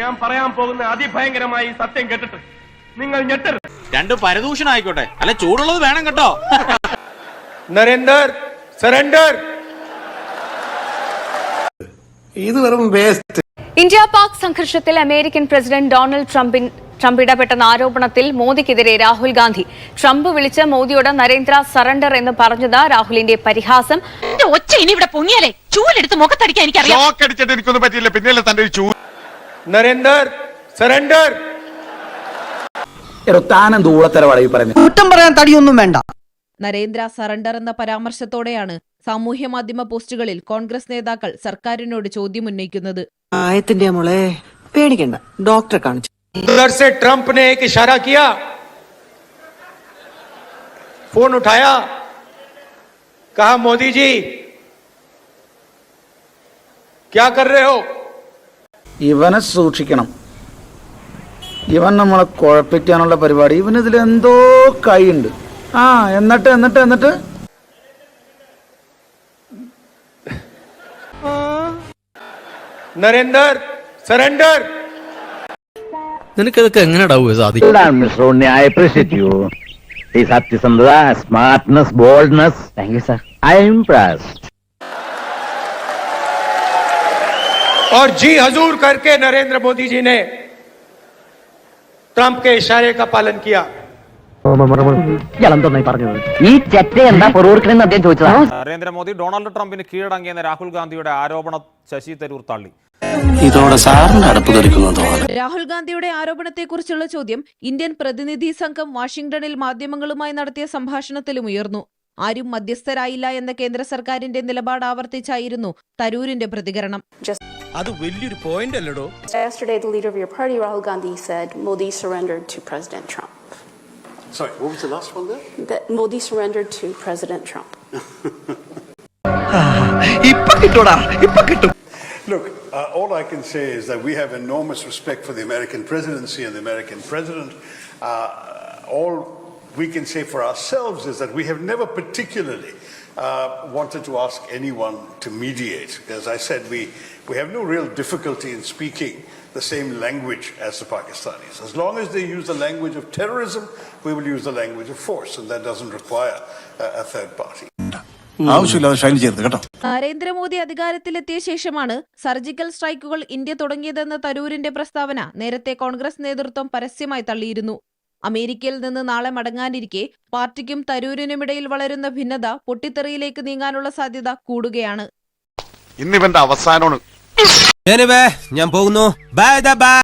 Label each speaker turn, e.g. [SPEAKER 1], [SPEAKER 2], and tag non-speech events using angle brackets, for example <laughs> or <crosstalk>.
[SPEAKER 1] ഞാൻ പറയാൻ പോകുന്ന അതിഭയങ്കരമായി സത്യം കേട്ടിട്ട് നിങ്ങൾ ഞെട്ടരുത്.
[SPEAKER 2] രണ്ട് പരദൂഷണായിക്കോട്ടെ. അല്ല ചൂടുള്ളത് വേണം കേട്ടോ.
[SPEAKER 1] നരേന്ദർ സറണ്ടർ
[SPEAKER 3] ഇത് വെറും വേസ്റ്റ്
[SPEAKER 4] ഇന്ത്യ പാക് സംഘർഷത്തിൽ അമേരിക്കൻ പ്രസിഡന്റ് ഡൊണാൾഡ് ട്രംപിൻ ട്രംപ് ഇടപെട്ടെന്ന ആരോപണത്തിൽ മോദിക്കെതിരെ രാഹുൽ ഗാന്ധി. ട്രംപ് വിളിച്ച് മോദിയോട് നരേന്ദ്ര സറണ്ടർ എന്ന് പറഞ്ഞത് രാഹുലിന്റെ പരിഹാസം.
[SPEAKER 5] ഒച്ച ഇനി ഇവിടെ പൊങ്ങിയാലേ? ചൂലെടുത്ത് മുഖത്തടിക്കാൻ എനിക്കറിയാം.
[SPEAKER 6] ഷോക്ക് അടിച്ചിട്ട് എനിക്കൊന്നും പറ്റിയില്ല. പിന്നെയല്ലേ തന്റെ ഒരു ചൂ
[SPEAKER 1] നരേന്ദർ സറണ്ടർ
[SPEAKER 7] എടോ താനെന്ത് ഊളത്തരവാടാ ഈ പറയുന്നത്
[SPEAKER 8] കുറ്റം പറയാൻ തടിയൊന്നും വേണ്ട
[SPEAKER 9] നരേന്ദ്ര സറണ്ടർ എന്ന പരാമർശത്തോടെയാണ് സാമൂഹ്യ മാധ്യമ പോസ്റ്റുകളിൽ കോൺഗ്രസ് നേതാക്കൾ സർക്കാരിനോട് ചോദ്യമുന്നയിക്കുന്നത്
[SPEAKER 8] ആയത്തിന്റെ മോളെ പേടിക്കണ്ട ഡോക്ടറെ കാണിച്ചു
[SPEAKER 1] उधर से ट्रंप ने एक इशारा किया फोन उठाया कहा मोदी जी क्या कर रहे हो
[SPEAKER 7] ഇവനെ സൂക്ഷിക്കണം. ഇവൻ നമ്മളെ കുഴപ്പിക്കാനുള്ള പരിപാടി. ഇവനിതിൽ എന്തോ കൈയുണ്ട്. ആ എന്നിട്ട് എന്നിട്ട് എന്നിട്ട്?
[SPEAKER 1] നരേന്ദർ സറണ്ടർ.
[SPEAKER 10] നിനക്കിതൊക്കെ എങ്ങനെയാവും സാധിക്കും
[SPEAKER 3] ഐ അപ്രീഷിയേറ്റ് യു ഈ സത്യസന്ധത smartness boldness thank you sir I am impressed
[SPEAKER 1] और जी हजूर करके नरेंद्र मोदी जी ने ट्रंप के इशारे का पालन किया
[SPEAKER 8] ഇയാളെന്തോന്നായി പറഞ്ഞത് ഈ ചെറ്റ എന്താ പൊറുവർക്കണെന്ന് അദ്ദേഹം ചോദിച്ചതാ
[SPEAKER 2] നരേന്ദ്രമോദി ഡൊണാൾഡ് ട്രംപിന് കീഴടങ്ങിയെന്ന രാഹുൽ ഗാന്ധിയുടെ ആരോപണം ശശി തരൂർ തള്ളി
[SPEAKER 10] ഇതോടെ സാറിന്റെ അടുപ്പ് തെറിക്കുന്നു
[SPEAKER 9] രാഹുൽ ഗാന്ധിയുടെ ആരോപണത്തെക്കുറിച്ചുള്ള ചോദ്യം ഇന്ത്യൻ പ്രതിനിധി സംഘം വാഷിംഗ്ടണിൽ മാധ്യമങ്ങളുമായി നടത്തിയ സംഭാഷണത്തിലും ഉയർന്നു ആരും മധ്യസ്ഥരായില്ല എന്ന കേന്ദ്ര സർക്കാരിന്റെ നിലപാട് ആവർത്തിച്ചായിരുന്നു തരൂരിന്റെ പ്രതികരണം
[SPEAKER 10] അത് വലിയൊരു പോയിന്റ് അല്ലടോ
[SPEAKER 11] Yesterday, the leader of your party, Rahul Gandhi, said Modi surrendered to President Trump.
[SPEAKER 6] Sorry, what was the last one there?
[SPEAKER 11] That Modi surrendered to President Trump. <laughs>
[SPEAKER 8] ഇപ്പൊ കിട്ടൂടാ ഇപ്പൊ കിട്ടും
[SPEAKER 6] Look, uh, all I can say is that we have enormous respect for the American presidency and the American president. Uh, all we can say for ourselves is that we have never particularly uh, wanted to ask anyone to mediate. As I said, we, we have no real difficulty in speaking the same language as the Pakistanis. As long as they use the language of terrorism, we will use the language of force, and that doesn't require a, a third party.
[SPEAKER 10] ആവശ്യമില്ലാതെ ഷൈൻ ചെയ്യരുത് കേട്ടോ
[SPEAKER 9] നരേന്ദ്രമോദി അധികാരത്തിലെത്തിയ ശേഷമാണ് surgical സ്ട്രൈക്കുകൾ India തുടങ്ങിയതെന്ന തരൂരിന്റെ പ്രസ്താവന നേരത്തെ കോൺഗ്രസ് നേതൃത്വം പരസ്യമായി തള്ളിയിരുന്നു അമേരിക്കയിൽ നിന്ന് നാളെ മടങ്ങാനിരിക്കെ പാർട്ടിക്കും തരൂരിനുമിടയിൽ വളരുന്ന ഭിന്നത പൊട്ടിത്തെറിയിലേക്ക് നീങ്ങാനുള്ള സാധ്യത കൂടുകയാണ്.
[SPEAKER 6] ഇന്നിവന്റെ അവസാനമാണ്.
[SPEAKER 10] ഞാൻ പോകുന്നു. Bye bye